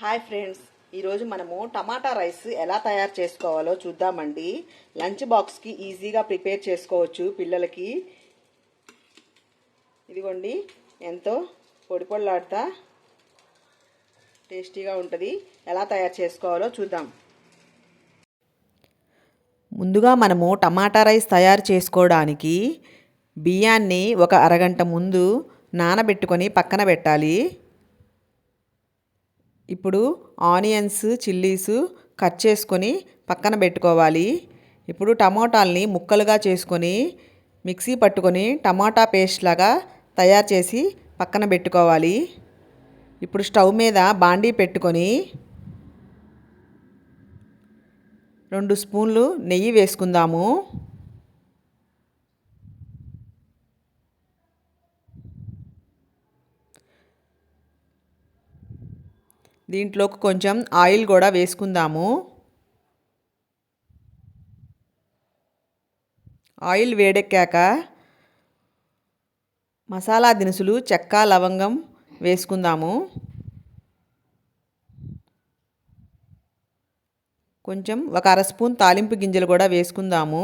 Hi friends ఈరోజు మనము టమాటా rice ఎలా తయారు చేసుకోవాలో చూద్దామండి. లంచ్ బాక్స్కి ఈజీగా ప్రిపేర్ చేసుకోవచ్చు పిల్లలకి. ఇదిగోండి ఎంతో పొడి పొడిలాడుతా టేస్టీగా ఉంటుంది. ఎలా తయారు చేసుకోవాలో చూద్దాం. ముందుగా మనము టమాటా రైస్ తయారు చేసుకోవడానికి బియ్యాన్ని ఒక అరగంట ముందు నానబెట్టుకొని పక్కన పెట్టాలి. ఇప్పుడు ఆనియన్స్ చిల్లీస్ కట్ చేసుకొని పక్కన పెట్టుకోవాలి. ఇప్పుడు టమోటాల్ని ముక్కలుగా చేసుకొని మిక్సీ పట్టుకొని టమాటా పేస్ట్ లాగా తయారు చేసి పక్కన పెట్టుకోవాలి. ఇప్పుడు స్టవ్ మీద బాండీ పెట్టుకొని రెండు స్పూన్లు నెయ్యి వేసుకుందాము. దీంట్లోకి కొంచెం ఆయిల్ కూడా వేసుకుందాము. ఆయిల్ వేడెక్కాక మసాలా దినుసులు చెక్క లవంగం వేసుకుందాము. కొంచెం ఒక అర స్పూన్ తాలింపు గింజలు కూడా వేసుకుందాము.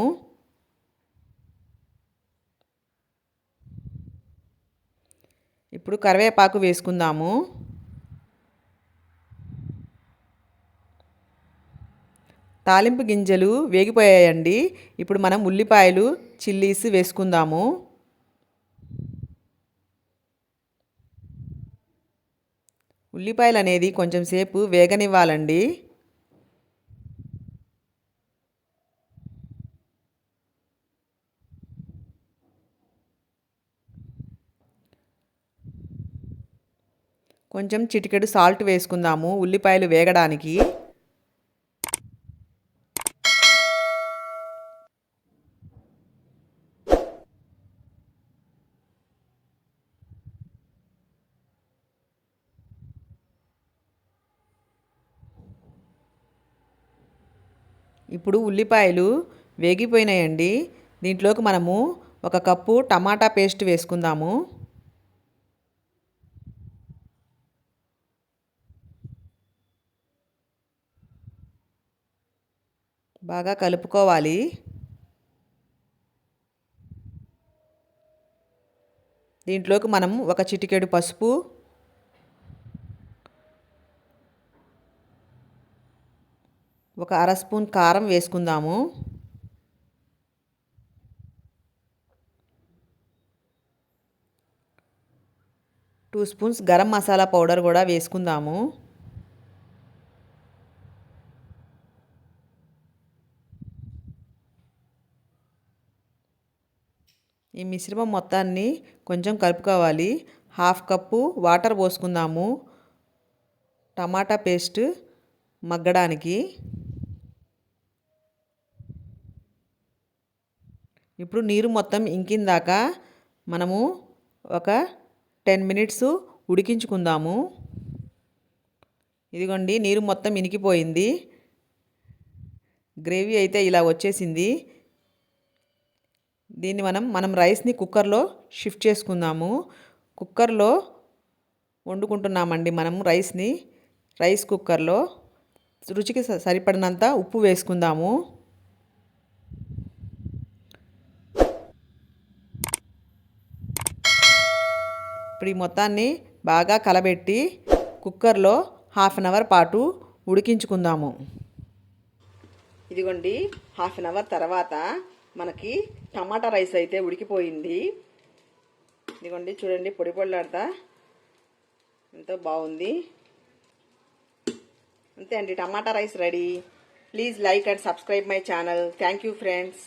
ఇప్పుడు కరివేపాకు వేసుకుందాము. తాలింపు గింజలు వేగిపోయాయండి. ఇప్పుడు మనం ఉల్లిపాయలు చిల్లీస్ వేసుకుందాము. ఉల్లిపాయలు అనేది కొంచెం సేపు వేగనివ్వాలండి. కొంచెం చిటికెడు సాల్ట్ వేసుకుందాము ఉల్లిపాయలు వేగడానికి. ఇప్పుడు ఉల్లిపాయలు వేగిపోయినాయండి. దీంట్లోకి మనము ఒక కప్పు టమాటా పేస్ట్ వేసుకుందాము. బాగా కలుపుకోవాలి. దీంట్లోకి మనం ఒక చిటికెడు పసుపు ఒక అర స్పూన్ కారం వేసుకుందాము. Two spoons garam masala powder కూడా వేసుకుందాము. ఈ మిశ్రమం మొత్తాన్ని కొంచెం కలుపుకోవాలి. హాఫ్ కప్పు వాటర్ పోసుకుందాము. టమాటా పేస్ట్ మగ్గడానికి. ఇప్పుడు నీరు మొత్తం ఇంకిందాక మనము ఒక టెన్ మినిట్స్ ఉడికించుకుందాము. ఇదిగోండి నీరు మొత్తం ఇనికిపోయింది. గ్రేవీ అయితే ఇలా వచ్చేసింది. దీన్ని మనం మనం రైస్ని కుక్కర్లో షిఫ్ట్ చేసుకుందాము. కుక్కర్లో వండుకుంటున్నామండి మనం రైస్ని. రైస్ కుక్కర్లో రుచికి సరిపడినంత ఉప్పు వేసుకుందాము. ఇప్పుడు ఈ మొత్తాన్ని బాగా కలబెట్టి కుక్కర్లో హాఫ్ అన్ అవర్ పాటు ఉడికించుకుందాము. ఇదిగోండి హాఫ్ అన్ అవర్ తర్వాత మనకి టమాటా రైస్ అయితే ఉడికిపోయింది. ఇదిగోండి చూడండి పొడి పొడిలాడతా. ఎంతో బాగుంది. అంతే అండి tomato rice ready. Please like and subscribe my channel. Thank you friends.